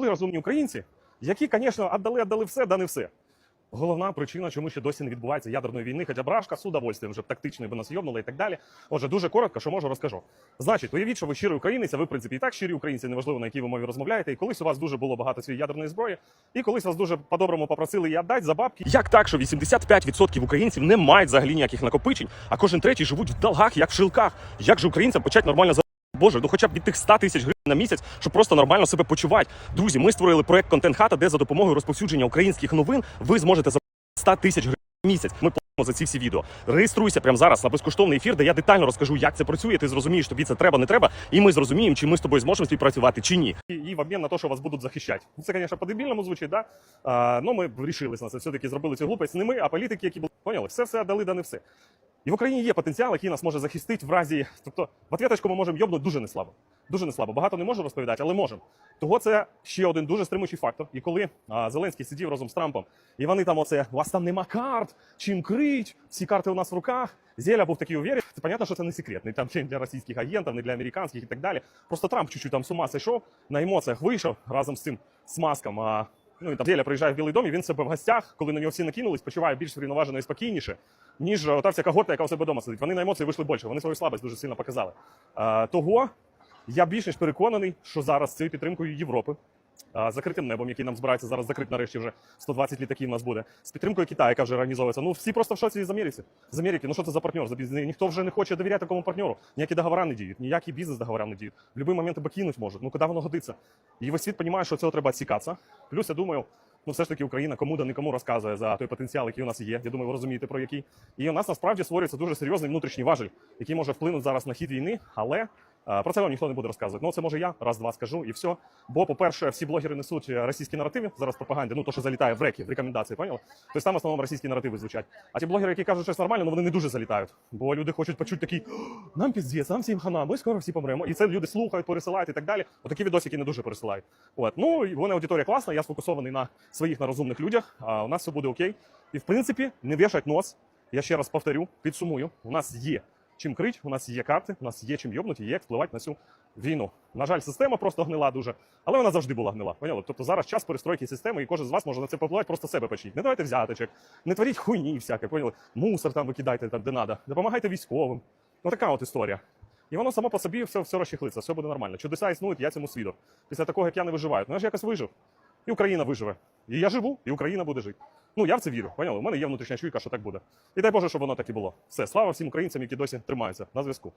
Були розумні українці, які, звісно, віддали, віддали все, да не все. Головна причина, чому ще досі не відбувається ядерної війни, хоча б рашка з удовольствием вже б тактично би нас йобнули і так далі. Отже, дуже коротко, що можу, розкажу. Значить, уявіть, що ви щирий українець, а ви, в принципі, і так щирі українці, неважливо на якій ви мові розмовляєте. І колись у вас дуже було багато цієї ядерної зброї, і колись вас дуже по-доброму попросили її віддати за бабки. Як так, що 85% українців не мають взагалі ніяких накопичень, а кожен третій живуть в долгах, як в шилках. Як же українцям почати нормально Боже, ну хоча б від тих 100 тисяч гривень на місяць, щоб просто нормально себе почувати. Друзі, ми створили проект Контент Хата, де за допомогою розповсюдження українських новин ви зможете за 100 тисяч гривень в місяць. Ми платимо за ці всі відео. Реєструйся прямо зараз на безкоштовний ефір, де я детально розкажу, як це працює. Ти зрозумієш, тобі це треба, не треба, і ми зрозуміємо, чи ми з тобою зможемо співпрацювати чи ні. І, і в обмін на те, що вас будуть захищати. Це, звісно, по-дебільному звучить, да? А, ну ми вирішились на це. Все таки зробили цю глупость. Не ми, а політики, які були поняли, все все дали, да не все. І в Україні є потенціал, який нас може захистити в разі. Тобто, в ответочку ми можемо йобнути дуже неслабо. Дуже неслабо. Багато не можу розповідати, але можемо. Того це ще один дуже стримуючий фактор. І коли а, Зеленський сидів разом з Трампом, і вони там оце, у вас там нема карт, чим крить, всі карти у нас в руках. Зеля був такий уверен. Це понятно, що це не секрет. Не там не для російських агентів, не для американських і так далі. Просто Трамп чуть-чуть там з ума зайшов, на емоціях вийшов разом з цим смазком. А, ну і там Зеля приїжджає в Білий дом, і він себе в гостях, коли на нього всі накинулись, почуває більш врівноважено і спокійніше, ніж ота вся когорта, яка у себе вдома сидить. Вони на емоції вийшли більше, вони свою слабость дуже сильно показали. Того я більш ніж переконаний, що зараз з цією підтримкою Європи, закритим небом, який нам збирається зараз закрити нарешті вже 120 літаків у нас буде, з підтримкою Китаю, яка вже організовується. Ну всі просто в шоці з Америки. З Америки. Ну що це за партнер? Ніхто вже не хоче довіряти такому партнеру. Ніякі договори не діють, ніякі бізнес договори не діють. В будь-який момент тебе кинуть можуть. Ну куди воно годиться? І весь світ розуміє, що цього треба цікатися. Плюс я думаю. Ну, все ж таки Україна кому да нікому розказує за той потенціал, який у нас є. Я думаю, ви розумієте про який. І у нас насправді створюється дуже серйозний внутрішній важель, який може вплинути зараз на хід війни, але про це вам ніхто не буде розказувати. Ну, це може я раз-два скажу і все. Бо, по-перше, всі блогери несуть е, російські наративи зараз в пропаганді, ну то, що залітає в реки, в рекомендації, поняли? Тобто там в основному російські наративи звучать. А ті блогери, які кажуть щось нормальне, ну вони не дуже залітають. Бо люди хочуть почути такий, нам піздець, нам всім хана, ми скоро всі помремо. І це люди слухають, пересилають і так далі. Отакі відосики не дуже пересилають. От. Ну, і в мене аудиторія класна, я сфокусований на своїх на розумних людях, а у нас все буде окей. І в принципі, не вішать нос. Я ще раз повторю, підсумую, у нас є чим крить, у нас є карти, у нас є чим йобнути, є як впливати на цю війну. На жаль, система просто гнила дуже, але вона завжди була гнила. Поняли? Тобто зараз час перестройки системи, і кожен з вас може на це попливати, просто себе почніть. Не давайте взяточок, не творіть хуйні всяке, поняли? Мусор там викидайте там, де надо. Допомагайте військовим. Ну така от історія. І воно само по собі все, все розчехлиться, все буде нормально. Чудеса існують, я цьому свідок. Після такого, як я не виживаю. Ну я ж якось вижив. І Україна виживе. І я живу, і Україна буде жити. Ну я в це вірю. Поняли? У мене є внутрішня чуйка, що так буде. І дай Боже, щоб воно так і було. Все, слава всім українцям, які досі тримаються на зв'язку.